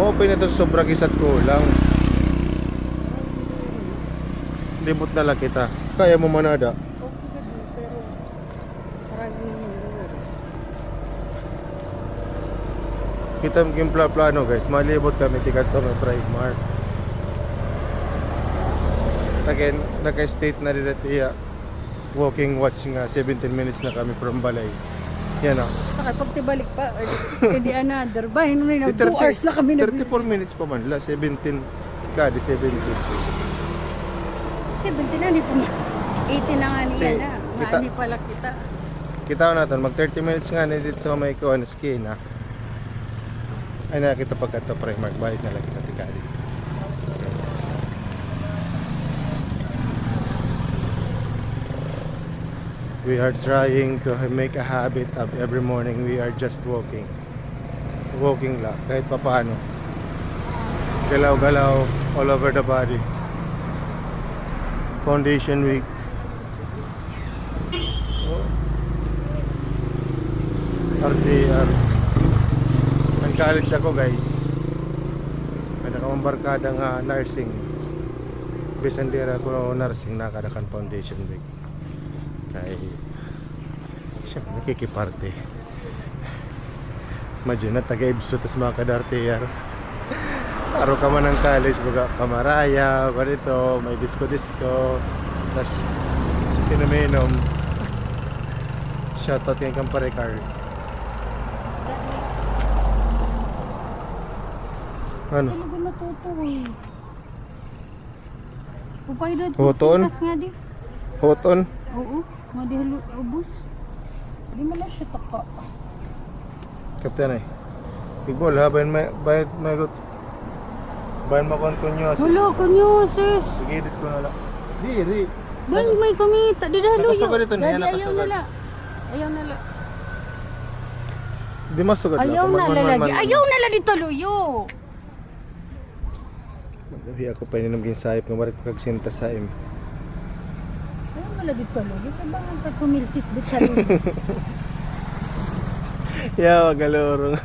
Mo na to sobra kisat kulang. Limot na lang kita. Kaya mo manada. Kita pla- plano guys. Malibot kami tikat to ng Primark. Again, naka-state na rin at iya. Walking watch nga 17 minutes na kami from Balay. Yan ah. Saka pag tibalik pa, or hindi another. Bahay nung na, Di 2 hours na kami nag 34 minutes pa man la 17 ka di 17 17 na, hindi na. 80 na nga niya na. Maani pala kita. kita ko natin mag 30 minutes nga na dito may kuha na skin ha ay nakita pagka to Primark balik na lang kita tikali we are trying to make a habit of every morning we are just walking. Walking lang kahit papaano. Galaw-galaw all over the body. Foundation week. RTR Nag-college ako guys. May nakamang barkada nga nursing. Bisandera ko nursing nakadakan foundation week. Kay Siya nakikiparte Imagine na taga-ibso tas mga ka-RTR Araw ka man ng college baga pamaraya ganito may disco-disco tas pinaminom Shoutout kay Kampare Car Ano? Talaga natutuloy. Upay doon. Huton? nga di. Hot on? Oo. Di halo, ubus. Di mo lang siya taka. Kapten ay. Igbol ha, bayan may, bayan may gut. Bayan mo kon kunyo. Wala ko sis. Sige, edit ko na lang. Diri. Ban may kumita. Di dahalo Nakasugod ito na, yan, Dadi, ayaw nakasugod. nala. Ayaw nala. Di masugad lang. Ayaw Kung nala man- man- lagi. man- Ayaw nala dito luyo. Magahi ako pa ninom ginsayip ng warik pagsinta sa im. Nala dito luyo. Kabangan ka kumilsit dito luyo. Yeah, magalorong.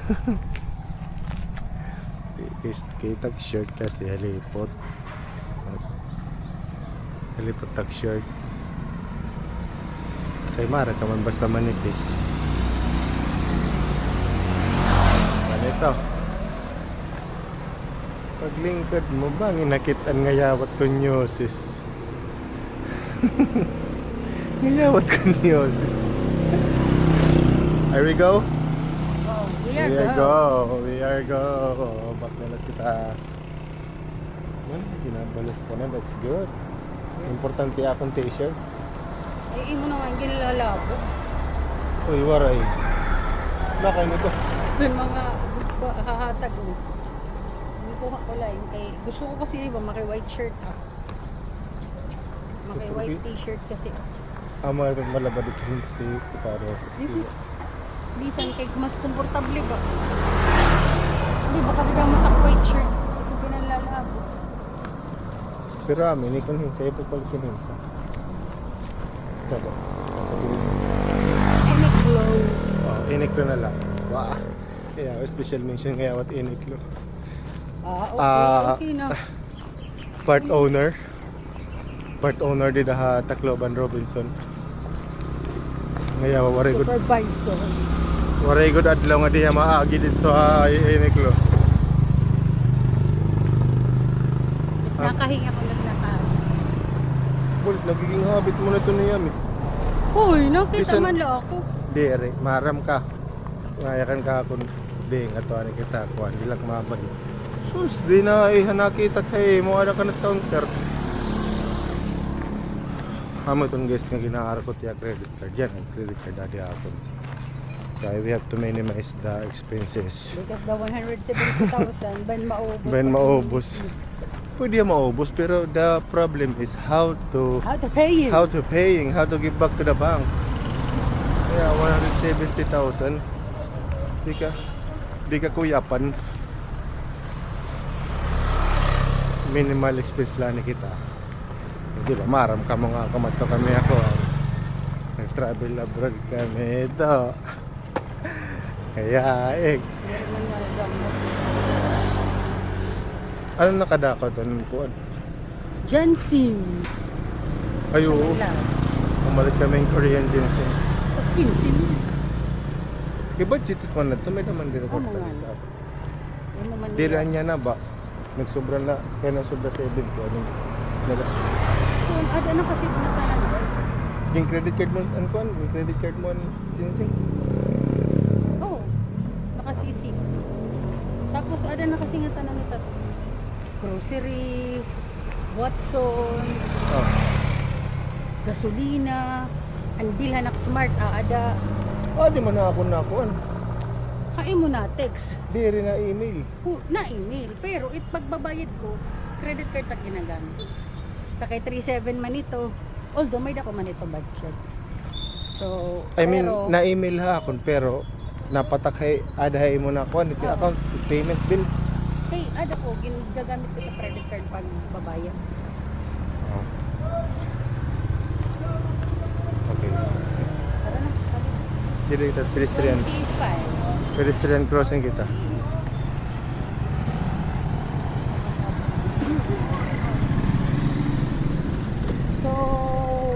Kita shirt kasi halipot. Halipot tak shirt. Kay Mara ka man basta manipis. Ano ito? Paglingkod mo ba nginakitan nga yawat kunyosis? ngayawat kunyosis. Here we go? Wow, we We are are go. go. We are go. Na lang kita. Man, ginabalas ka na. That's good. Importante akong t-shirt. Ay, imo naman ginilalabo. Uy, waray. Nakay nito. Sa mga ba- hahatag mo. Hindi ko yun. Kay, gusto ko kasi iba maki white shirt ha. Maki white t-shirt kasi. Ama rin malabad ito yung steak. Pero, Bisan kay mas komportable ba? Hindi baka bigla matak white shirt. Kasi pinalalabo. pero amin, ikon hinsa. Ipo pala kinhinsa. Ito ba? Any glow. Oh, iniklo na lang. Wow. Kaya, special mention kaya what iniklo. Ah, okay. Ah, okay na. Part owner. Part owner di daha Tacloban Robinson. Ngayon, waray good Supervisor. Waray good adlaw nga diha maagi dito ha iniklo. Ah. Nakahinga ko lang nakahinga. Bulit nagiging habit mo na to niya mi. Uy, nakita man lang ako. Dire, maram ka. Ngayakan ka akong di nga to ani kita ko di lang mabalik. Sus, di na eh nakita kay mo ada ka na counter. Amo itong guys nga ginaara ko tiya credit card yan. Ang credit card dati ako. So we have to minimize the expenses. Because the 170,000, ban maubos. Ben maubos. Pwede maubos pero the problem is how to How to pay you? how to paying, how to give back to the bank. Kaya 170,000. Di ka di ka kuyapan. Minimal expense lang kita. Di ba, maram ka mga kamato kami ako. Nag-travel abroad kami ito. Kaya eh. Ano nakadakaw doon? Kuan? Jansim. Ay, oo. Sa Umalit kami yung Korean ginseng. Pag kinsim. Kaya budget it man na ito? May naman. Ano man Dili niya na ba? Nagsobra na, kaya na sobra 7 ko. Anong nagas? So, ada na kasi pinatalan ko. Yung credit card mo, ano kuan? Yung credit card mo, ano, ginseng? Oo. Nakasisi. Tapos ada na kasi nga tanan nito. Grocery, Watson, Oh. gasolina, ang bilhan nak smart aada. Ah, di man na ako na kuan. Kain mo na text. Di rin na email. Hu- na email. Pero it pagbabayad ko, credit card ta ginagamit. Sa kay 37 man ito. Although may dako man ito budget. So, I mean, pero, na email ha akon pero napatakay adahay mo na kuan Oo. account payment bill. hey, ada ko ginagamit ko sa credit card pag babayad. Oh. Okay. Dili kita pedestrian. 25. Pedestrian crossing kita. So,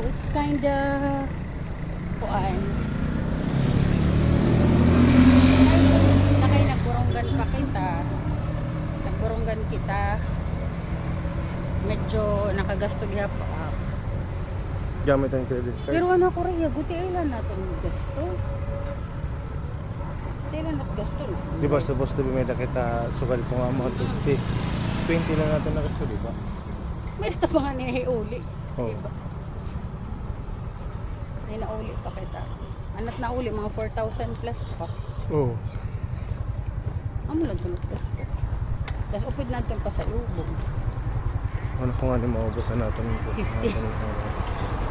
it's kinda kuan. Nakay nagburunggan pa kita. Nagburunggan kita. Medyo nakagasto gyap ah. Gamit ang credit card. Pero ano ko rin, guti ilan natin gasto. Ilan natin gasto. Di ba supposed to be may kita sugal ko nga mga 20. 20 lang natin nakasto, di ba? May ito pa nga niya uli. Oo. May nauli pa kita. Anak na uli, mga 4,000 plus pa. Oo. Amo lang tulog ka. Tapos upod natin pa sa lubog. Ano kung ano maubusan natin ito. 50.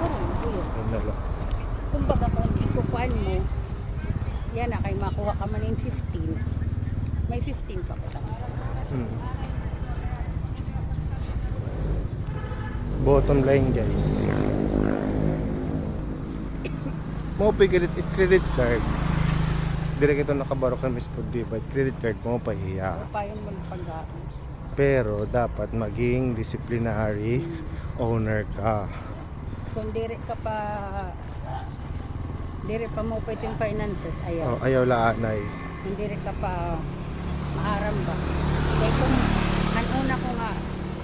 Parang. Ano na lang. Kumbaga kung ikukuan mo, yan na, kay makuha ka man yung 15. May 15 pa kita. Hmm. Bottom line guys. Mo pa credit credit card. Dire ito nakabarok ng Miss Food Diva. Credit card mo pa iya. Pero dapat maging disciplinary owner ka. Kung dire ka pa, dire pa mo pa yung finances, ayaw. Oh, ayaw laanay. Kung dire ka pa, maaram ba? Kaya kung ang una ko nga,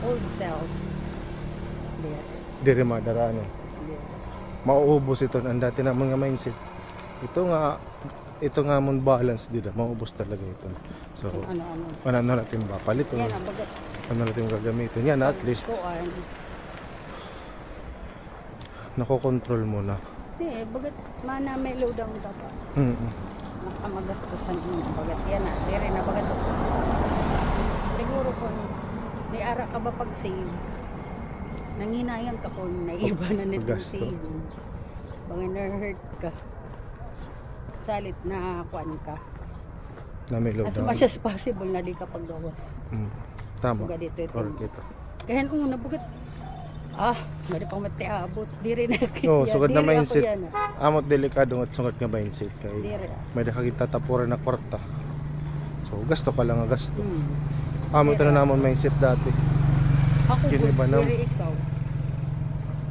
old self, dire, Dire madarano. dire. Mauubos ito ang dati namon nga mindset. Ito nga ito nga mon balance dito, maubos talaga ito. So, ano-ano. ano na natin ba palit o Yan ano natin gagamitin. Yan at least Kuan. nakokontrol mo na. Hindi, bagat mana may load ang dapat. Mm. Makamagastusan mo bagat. Yan na, dire na bagat. Siguro kung may ara ka ba pag save, nanginayang ka kung naiba na nito Gasto. savings. Baka na-hurt ka. Salit na kuan ka. Na may load As down. much as possible na di ka paggawas. Mm. Tama. Suga dito ito. Or kita. Kaya nung una bagat, ah, mali pang matiabot. Di rin na Oo, sugad na mindset. ah. Amot delikado at sungat nga mindset kay rin. may nakakita tapuran na kwarta. So gasto ka lang nga gasto. Hmm. Amot na namon mindset dati. Ako Yun good, iba na- diri ikaw.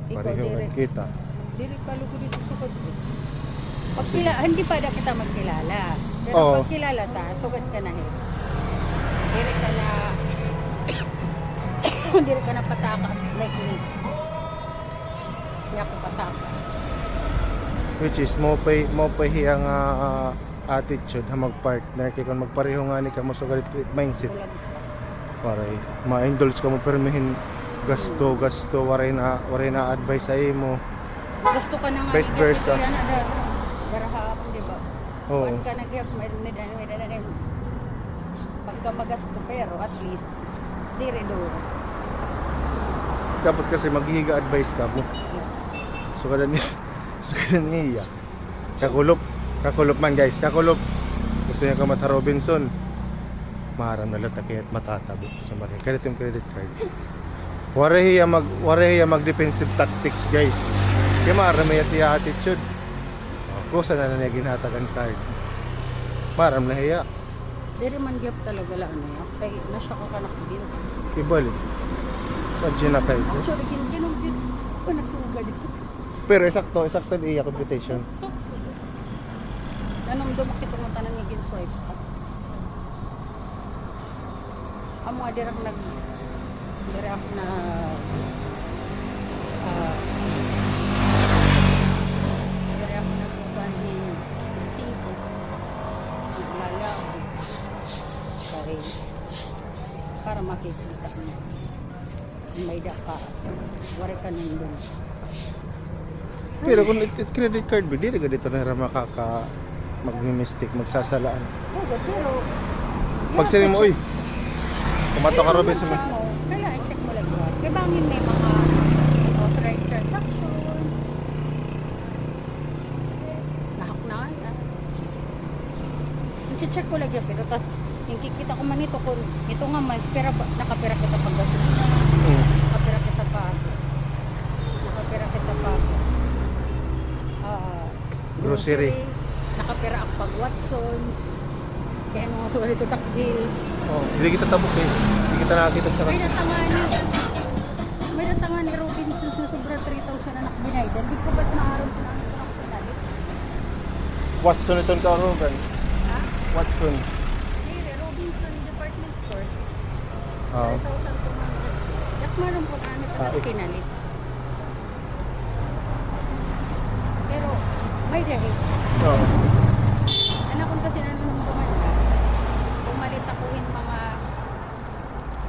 Ikaw, Pareho diri. ang kita. Diri ka lugo dito sa kod. Pag kila, hindi pa na kita magkilala. Pero Oo. pag kilala ta, sugad ka na eh. Diri ka na, diri ka na pataka. Like me. Hindi ako pataka. Which is mo pay mo pay hiya nga ah, attitude ha magpartner kay kung magpareho nga ni ka mo galit mindset sa. Para ma-indulge ka mo permihin gasto gasto waray na waray na advice sa imo Gusto ka na nga. Vice versa. ako, di ba? Oo. Kuwan ka nag-help, may may may may may Pagka magasto pero at least, diri do. dapat kasi maghihiga advice ka mo so kada ni so kada niya kakulop kakulop man guys kakulop gusto niya ka mata Robinson maharam na lataki at matatabo sa mali credit yung credit card waray hiya mag waray hiya mag defensive tactics guys kaya maharam na hiya attitude kusa na na niya ginhatagan card maharam na hiya Diri man gyap talaga la ano. Kay nasya ko kanak din. ibalik. Padya na kayo. Actually, ginom din ko nasugad. Pero esakto, esakto di iya computation. Anong dumakit mo tanan niya ginswipe ka? Amo nga direk nag direk na ah direk ako nagkuhan ni resibo naglalabo kay para makikita niya may daka wari ka nandun Pero kung it, it credit card ba, di ka dito na rin makaka mag-mistake, magsasalaan. Oo, pero Pag sinin mo, uy, kumato ka Robin sa mga... Kaya i-check mo lang yun. Kaya bangin may mga authorized transaction. Nahak na nga. I-check ko lang yun. Pero tapos, yung kikita ko man ito, kung ito nga man, pera, nakapera kita pag gasolina. Mm. Nakapera kita pa. Nakapera kita pa. ah, Grocery. Nakapera ako pag Watsons. Kaya nung sulit ito takdil. Oh, hindi kita tabok eh. Hindi kita nakakita sa May natangan May natangan ni Robinsons na sobra 3,000 anak binayad. Hindi ko ba't naaron ko namin ito ng pinalit? Watson itong karogan. Ha? Watson. Hindi, Robinson Department Store. Oo. 3,200. Yak maroon po namin ito Ah, ik- pinalit. Pero, may dahil. Oo. Anak ko kasi nung bumanda, pumalit ako in mga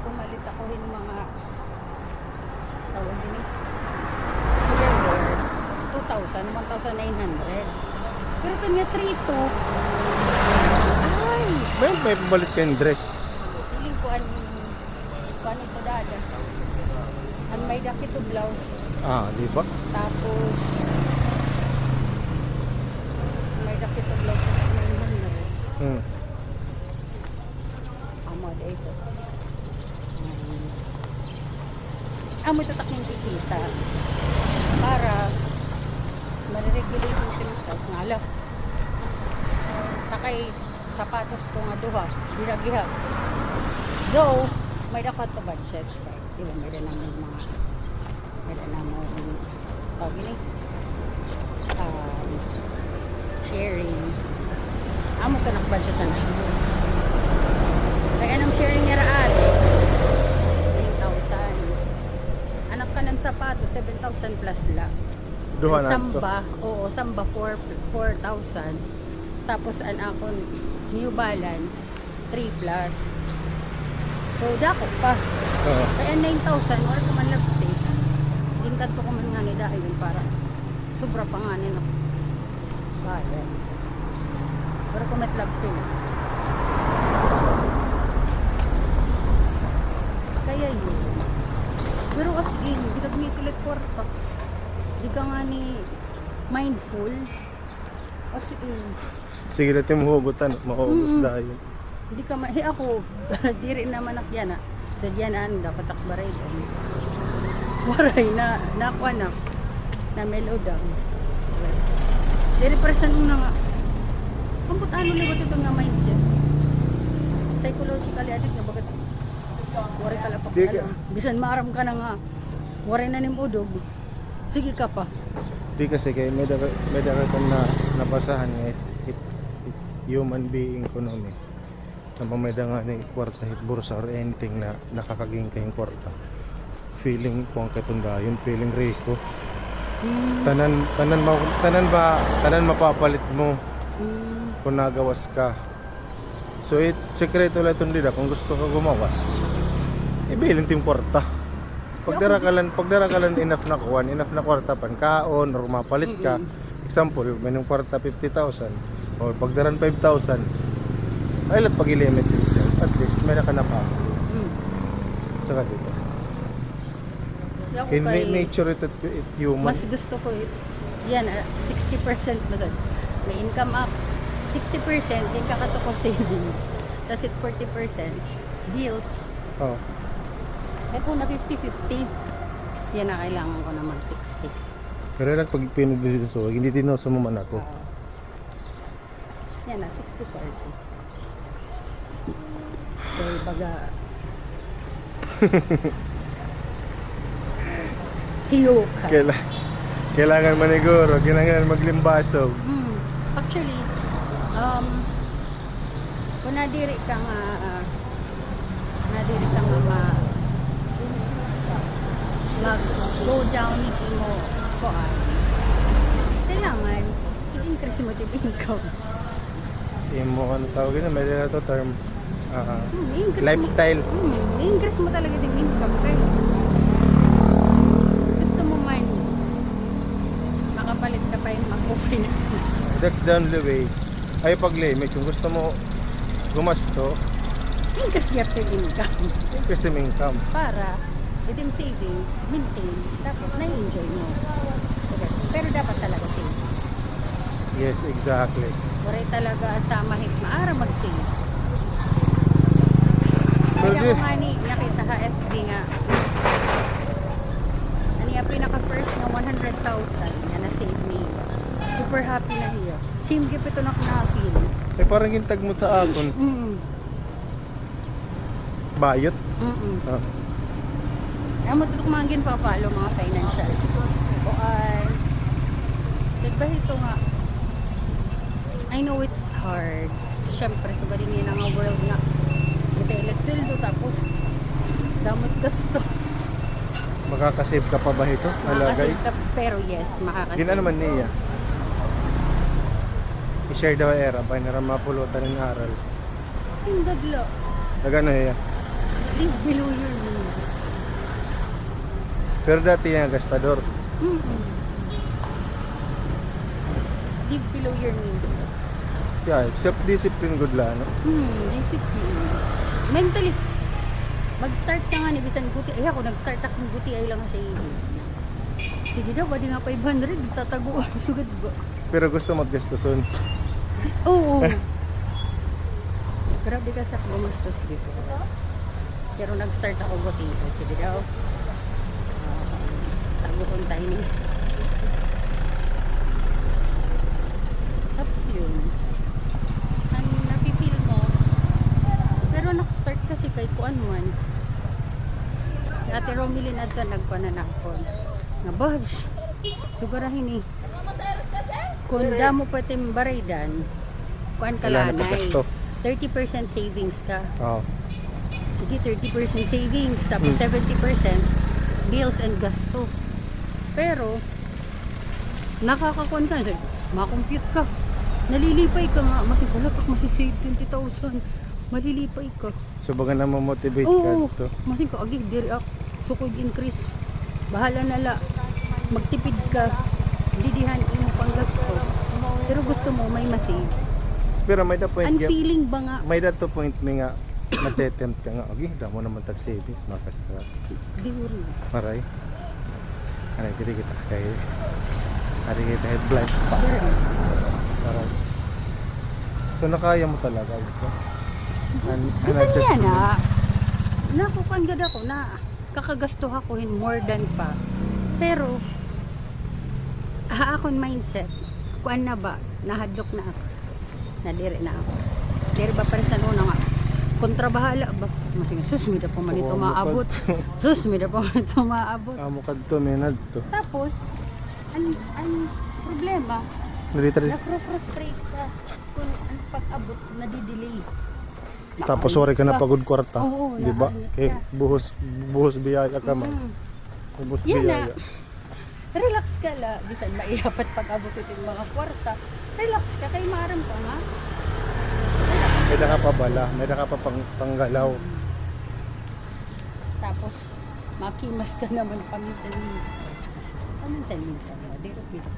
pumalit ako in mga tawag din eh. Year 2,000, 1,900. Pero kanya 3,2. Ay! May, may pabalit kayong dress. Feeling ko an kuan ito dada. Ang may dakit to blouse. Ah, di ba? Tapos may dakit to blouse na 900. Hmm. Amo da ito. Um, amo ito taking kikita para mariregulate yung kinistas nga ala. Takay sapatos ko nga duha, di lagi ha. Though, may dapat to budget. Right? Di ba, may rin naman mga may rin naman tawag ini um, sharing. Amo ka nak-budget na siya. Kaya nang sharing niya raan, 9,000. Anak ka ng sapato, 7,000 plus lang. Duha na. Samba, oo, samba 4 4,000. Tapos an ako New Balance 3 plus. So dako pa. Oo. Kaya 9,000 wala ka man labti. Tingkat ko man nga ni dahil para sobra pa nga ni na. Bayan. Pero kung matlabti na. Kaya yun. Pero as in, di ka gumikilit kwarta. Di ka nga ni mindful. As in, Sige natin mahugutan. Mahugus Mm-mm. dahil. Hindi ka ma... Eh ako, di rin naman ak yan ah. Sa diyanan, dapat akbaray. Waray na, nakuha na. Na melodang. Diri person mo na nga. Kumput ano na ito nga mindset? Psychologically addict na bagat. Waray ka lapak na lang. Bisan maaram ka na nga. Waray na ning udog. Sige ka pa. Di kasi kay may kong na nabasahan nga it, human being eh. Na pameda nga ni kwarta hit bursa or anything na nakakaging kayong kwarta. Feeling ko ang katundayon, feeling riko. Hmm. Tanan tanan ma, tanan ba tanan mapapalit mo Hmm. kung nagawas ka. So it sekreto lang itong dida kung gusto ka gumawas. Ibilin tim kwarta. Pagdara ka lang, pagdara ka lang enough na kuwan, enough na kwarta pan kaon or mapalit ka. Example, may nung kwarta 50,000 or pagdaran 5,000. Ay lang pag-limit din siya. At least may nakanapa. Hmm. Sa dito. Di ako In kay- nature it, it, it human. Mas gusto ko y- yan, ah, 60% na doon. May income up. 60% din kakato ko savings. Tapos it 40% bills. Oh. Eh kung na 50-50, yan na kailangan ko naman 60. Pero lang pag so, hindi din sa man ako. Ah, yan na, 60-40. Kaya baga, Hiyo ka. Kaila, kailangan maniguro, kailangan maglimbasog. Hmm. Actually, um, kung nadiri ka nga, ah, nadiri ka nga ma, mag go down hindi mo ko ah, kailangan i-increase mo yung income. Yung mo ano tawag yun, may na to term. Ah, Hmm, lifestyle. Mo, hmm, i-increase mo talaga yung income kaya gusto mo man makapalit ka pa yung mag-okay na That's the only way. Ay pag-limit, kung gusto mo gumasto, increase your income. increase yung income. para within savings, maintain, tapos na-enjoy mo. That's- pero dapat talaga save. Yes, exactly. Waray talaga sa mahit maara mag-save. Kaya ko nga ni, nakita ka FB nga. Ano yung pinaka-first nga 100,000 na na-save ni. Super happy na hiyo. Same gift ito na na-feel. Eh parang gintag mo ta akon. Mm-mm. Bayot. Mm-mm. Ah. Ayaw mo tulog mga ginpa-follow mga financial. O ay, ba ito nga, I know it's hard. Siyempre, so galing yun ang world nga. Sweldo, tapos damot gasto. Makakasave ka pa ba ito? Alagay. Makakasave ka, pero yes, makakasave. Gina naman niya. I-share daw era pa na mapulutan ng aral. Singgad lo. Nagano niya. Live below your means. Pero dati yung gastador. Mm-mm. Live below your means. Yeah, self-discipline good lang. No? Hmm, discipline. Mentally, mag-start ka nga ni Bisan Guti. Ay ako, nag-start ako ng Guti ay lang sa savings. Sige daw, pwede nga 500, tatago. Sugad ba? Pero gusto maggastuson. Oo. Grabe ka sa gumastos dito. Pero nag-start ako Guti. Sige daw. Uh, tago kong tayo ni. Tapos yun. Ang napipil mo. Pero nag-start kasi kay Kuan man. Ate Romilin at nagpananakon. Nga bags. Sugarahin eh. Kung damo pa timbaraydan, kuan ka Wala na lanay. pagasto. 30% savings ka. Oo. Sige, 30% savings. Tapos Hmm. 70% bills and gasto. Pero, nakakakuan ka. Makompute ka. Nalilipay ka nga. Masig wala ka masisave 20,000. Malilipay ka. So baga na motivate Oo. ka to. Masig ka. Agi, diri ak. Sukod increase. Bahala na la. Magtipid ka. Didihan imo pang gasto. Pero gusto mo may masave. Pero may da point Ang nga, feeling ba nga, may da to point may nga matetempt ka nga. Okay, damo naman tag savings makastra. di rin. Maray. Ano diri kita kay Ari kita headlight pa. Maray. So nakaya mo talaga ito. Kasi niya na, nakukanggad ako na kakagasto ako in more than pa. Pero, ha mindset, kuan na ba, nahadlok na ako. Nadiri na ako. Diri ba pa rin sa nuna nga, kontrabahala ba? Masing sus, mida pa man ito maabot. Sus, mida pa man ito maabot. Amo kadto minad to. Tapos, ang, ang problema, Literally. nafro-frustrate ka kung ang pag-abot nadidelay. Tapos sorry ka na pagod kwarta, Oo, di ba? ka. buhos buhos biyaya ka man. Mm. Ubos Yan na. biyaya. Relax ka la. Bisan maihapat pag-abot ito yung mga kwarta. Relax ka. Kay maram ka nga. May da ka pa bala, may da ka pa pang, panggalaw. Tapos, makimas ka naman paminsan-minsan. Paminsan-minsan. Dito, dito.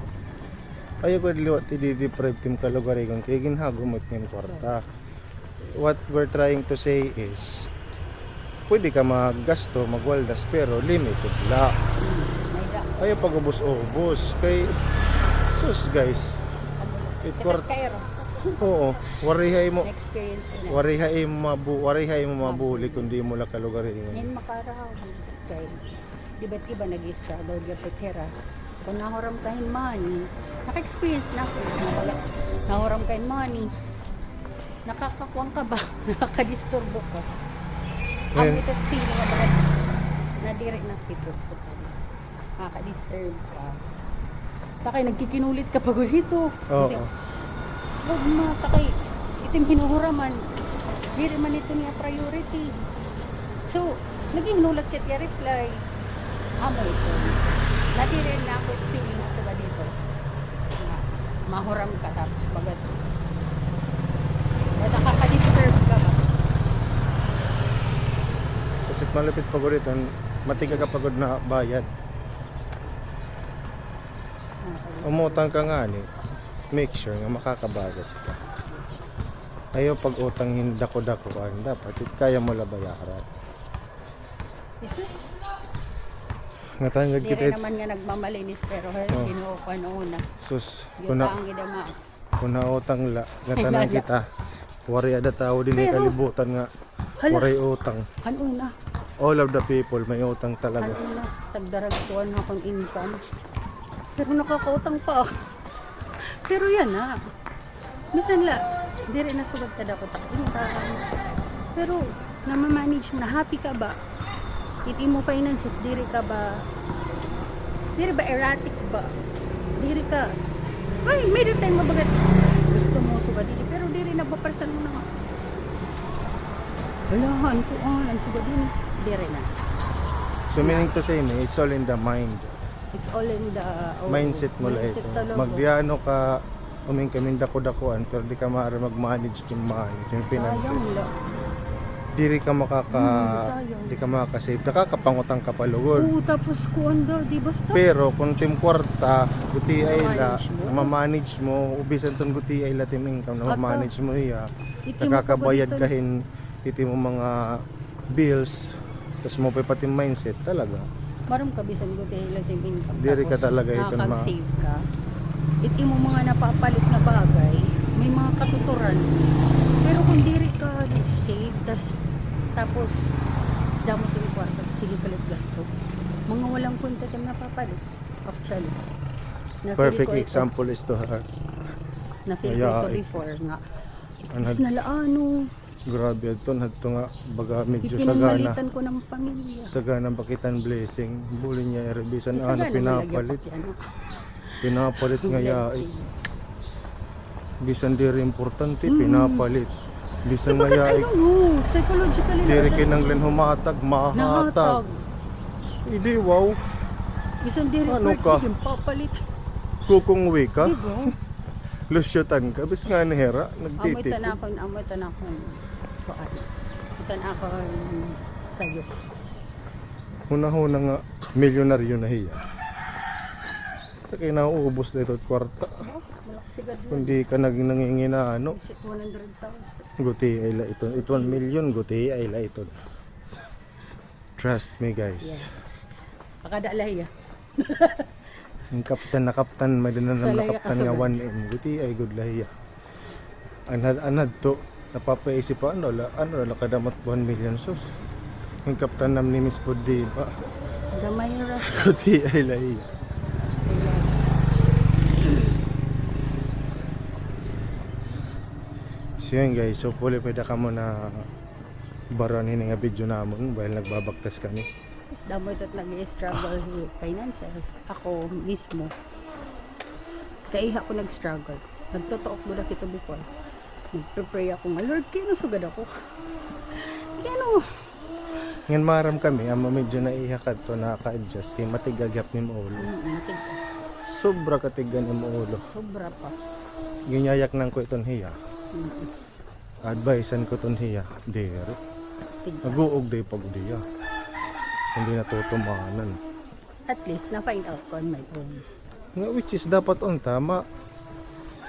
Ayaw ko liwat i-deprive tim kalugari kung kay ginhagumot ng kwarta. What we're trying to say is pwede ka maggasto, magwaldas pero limited la. Ayaw pag-ubos-ubos kay sus guys. It kwart oo, warihay mo Na-experience ko warihay mo mabu warihay mo mabuli kundi mo la kalugari Yan makaraw. Kay, di ba't iba daw di pekera. Kung nahuram kahin money, naka-experience na ako. Nahuram kahin money. Nakakakuwang ka ba? Nakakadisturbo ka. Ang Eh. ito feeling nga bakit nadiri na pitot sa kanya. Nakaka-disturb ka. Sakay, nagkikinulit ka pag dito. Oo. Kasi, Huwag ma, sakay, itim hinuhuraman. Diri man ito niya priority. So, naging nulat tiya reply. Amo ito. Nadiri na ako yung feeling nga sa dito. Mahuram ka tapos bagat. Kaya nakaka-disturb ka ba? Kasi malapit pagod ito, matiga ka pagod na bayad. Umutang ka nga ni, make sure nga makakabayad ka. Ayaw pag utang hindi dako-dako ka, dapat kaya mo la bayaran. Jesus. Ngatangad Di kita it- naman nga nagmamalinis pero Oh. kinuha ko noon na. sus, kuna, kuna utang la, ngatanang Lala. kita. Wari ada tao din Pero- kalibutan nga, Hala, wari utang. ano na? All of the people may utang talaga. Ano na? Tagdaragtuan na akong income. Pero nakakautang pa ako. Pero yan na. Minsan la, di rin nasugad ka dapat ako income. Pero, namamanage mo na, happy ka ba? Iti mo finances, diri ka ba? Diri ba erratic ba? Diri ka, ay, may time mabagat. Gusto mo sugad diri, pero diri na ba parsan mo na nga? Walahan ko, ah, ang sugad diri. Diri na. So meaning to say, me, it's all in the mind. It's all in the oh, mindset mo lang mindset ito. Magdiano ka, uming kaming dako-dakuan, pero di ka maaari mag-manage yung manage, yung Sayang finances. lang. Diri ka makaka, sayang. di ka makakasave. Nakakapangutang ka palugod. Oo, tapos kuan daw, di basta. Pero kung tim kwarta, guti ay la, Ma-manage mo. ubisan ton guti ay la tim income na ma-manage mo iya. Nakakabayad kahin, iti mo mga bills, tapos mo pa pati mindset talaga. Maram ka bisan ko tayo lang yung income. Diri ka talaga ito na ma- nakakag-save ka. Iti mo mga napapalit na bagay, may mga katuturan. Diri ka save, tas, tapos damot yung kwarta, sige palit gasto. Mga walang kwenta tayong napapalit. Actually. Na-feel Perfect ko ito- example is to ha. Na-feel ko Kaya, ito before nga. Mas nalaano. grabe ito, nagto nga baga medyo sagana. Ipinangmalitan ko ng pamilya. Sagana pakitan blessing. Buli niya erbisan Isa ano pinapalit. Pinapalit nga ya. Bisan diri importante, Mm. pinapalit. Bisan nga Bakit ya. ano no? Psychologically Diri na- kinanglan humatag, mahatag. Hindi wow. Isang diri Ano ka? papalit. Kukong uwi ka, Diba? lusyutan ka, bis nga nihera, Amoy nagtitip. tanakon, amoy tanakon. Kuan. Tanakon sa'yo. Huna-huna nga, milyonaryo na hiya. Sa kaya nauubos na ito at kwarta. Kundi ka naging nangingina ano, Visit 100,000. guti ay la ito. Ito 1 million, guti ay la ito. Trust me guys. Pakadalay ah. Ang kaptan na kaptan, may dinan Sa na kaptan nga kasaban. 1 m. Guti ay good lahiya. Anad anad to, napapaisip pa ano, la, ano la kadamat 1 million sus. Ang kaptan nam ni Miss Pudi pa. Gamay rush. Guti ay lahiya. So yun guys, so puli pwede ka mo na baron nga video namon dahil nagbabaktas kami. Damo ito't nag-struggle with finances. Ako mismo. Kaya ako nag-struggle. Nagtotoo ko na ito before. Nagpe-pray ako nga, Lord, kaya sugad ako. Kaya ano, Ngan maram kami, ama medyo naihakad to naka-adjust kay matigagyap ni mo ulo. mm, matig, Sobra katigan ni mo ulo. sobra pa. Ginyayak nang ko iton hiya. Advicean ko ton hiya. Dere. tig- Naguog day pag diya. Hindi natutumanan. At least, na-find out ko on my own. Nga which is dapat on tama.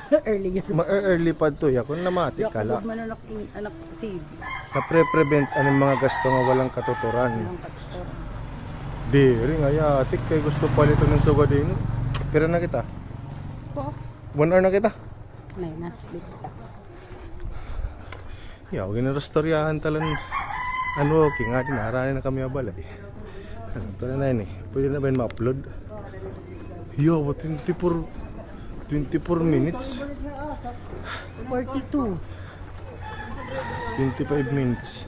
Earlier. Ma-early pa to ya kung namati ka la. Yakabog man anak, anak si Na pre-prevent anong mga gasto nga walang katuturan. Dere nga yatik kay gusto palito ng suga din. Pero na kita. Po, One hour na kita. na na-split ta. Ya, wag na restoryahan talan. Ano, okay nga din, narani na kami abalay. Ito na na yun eh. Pwede na ba yun ma-upload? Yo, what 24, 24 minutes? 42. 25 minutes.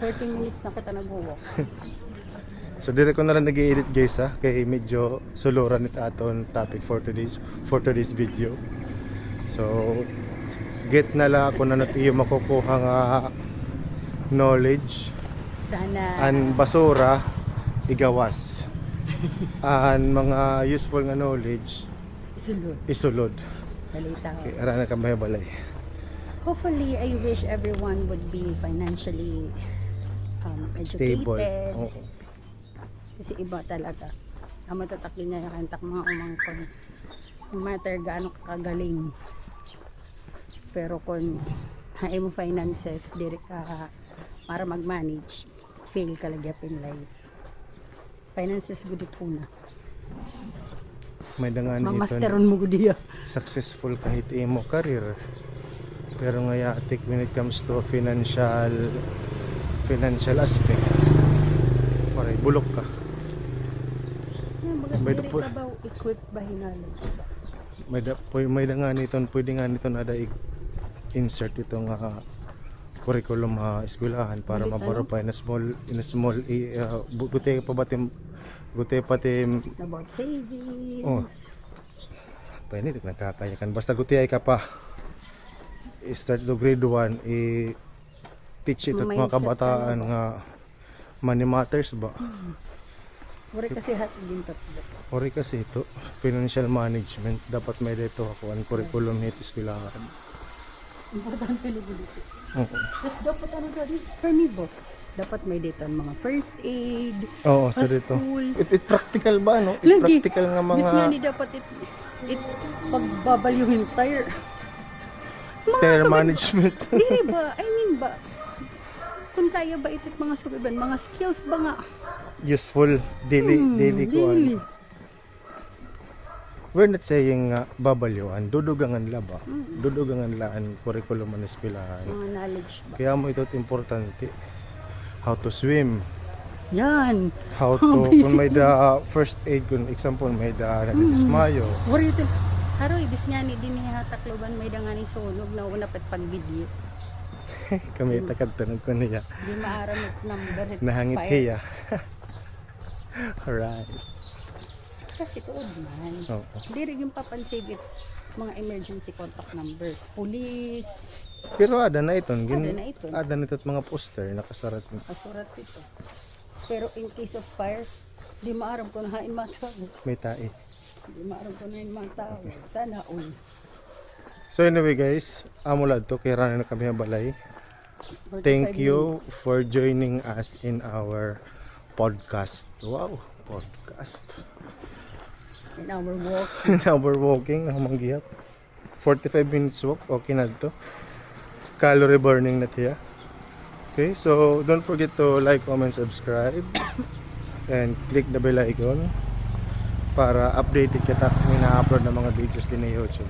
40 minutes na kita nag-walk. So dire ko na lang nag-edit guys ha kay medyo suluran it aton topic for today's for today's video. So get na lang ako na nat iyo makukuha nga knowledge Sana an basura igawas. an mga useful nga knowledge isulod. isulod. Balita. Okay, ara na kamay balay. Hopefully, I wish everyone would be financially um, educated. Stable. Oo. Kasi iba talaga. Ang matataklin niya yung kantak mga umangkon. No matter gaano ka kagaling. Pero kung hain mo finances, diri ka para mag-manage, fail ka lagyap in life. Finances good ito na. May dangan Mga ito masteron mo good iya. successful kahit imo career. Pero nga yatik when it comes to financial financial aspect. Maray bulok ka. Bagat May ba equip ba hinalage ba? May da, may dangan nito, pwede nga nito na da i- insert itong uh, curriculum ha eskwelahan para Balik mabaro pa in a small in a small uh, bu- gutay pa ba tim pa tim? About savings. Oh. pwede ito nagkakayakan basta gutay ka pa. I-start to grade 1 i teach ito mga Mindset kabataan ka nga money matters ba? Uri kasi hat din to. Ori kasi ito financial management. Dapat may dito ako ang curriculum nito eskwelahan Importante na dito. Oo. Tapos dapat ano dali? For me bo. Dapat may dito ang mga first aid. Oo, sa dito. school. It, it practical ba, no? It Lagi. practical nga mga... Nga ni dapat it, it pagbabalyuhin tire. Mga Care sugod- management. Dili ba? I mean ba? Kung kaya ba ito mga sugiban, mga skills ba nga? Useful daily, Hmm, daily ko. daily. We're not saying nga babalyuan, dudugangan la ba? Dudugangan laan curriculum ng eskwelahan. Mga knowledge ba? Kaya mo ito importante. How to swim, Yan. how to, kung may da first aid, kung example, may da nagdismayo. Uri ito. Haro, ibis nga ni din hatakloban may dangani sunog na una pet pag video. Kami takad tanong ko niya. Di maaram number. it Nahangit kaya. Alright. Kasi tuod man. Oo. Diri yung papansave it mga emergency contact numbers. Police, Pero ada na iton. Gin, Ada na iton. Ada na ito't mga poster nakasarat. kasurat ito. Pero in case of fire, di maaram ko na hain mga tao. May tae. Di maaram ko na hain mga tao. Sana all. So anyway guys, amulad to kay Rana na kami ang balay. 45 Thank you for joining us in our podcast. Wow, podcast. In our walk. Now we're walking, ang manggihap. 45 minutes walk, okay na to. Calorie burning na tiya. Okay, so don't forget to like, comment, subscribe. And click the bell icon para updated kita kung na-upload ng mga videos din na YouTube.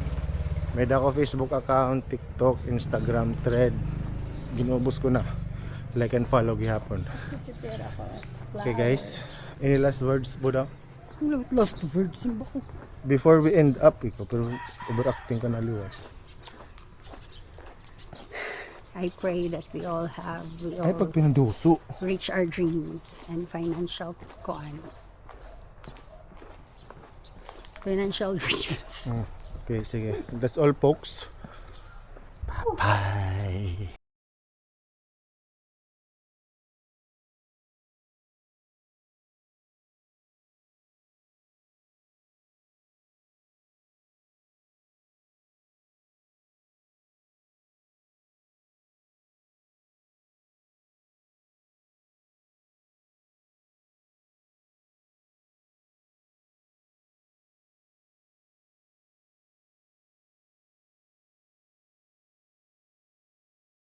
May ako Facebook account, TikTok, Instagram, Thread. Ginubos ko na. Like and follow gihapon. Okay guys, any last words, Buddha? Flower. Lost words. Yung bako. Before we end up, ikaw, pero overacting ka na liwat. I pray that we all have, we all Ay, pag pinanduso. reach our dreams and financial koan. Financial dreams. Okay, sige. That's all folks. Bye-bye.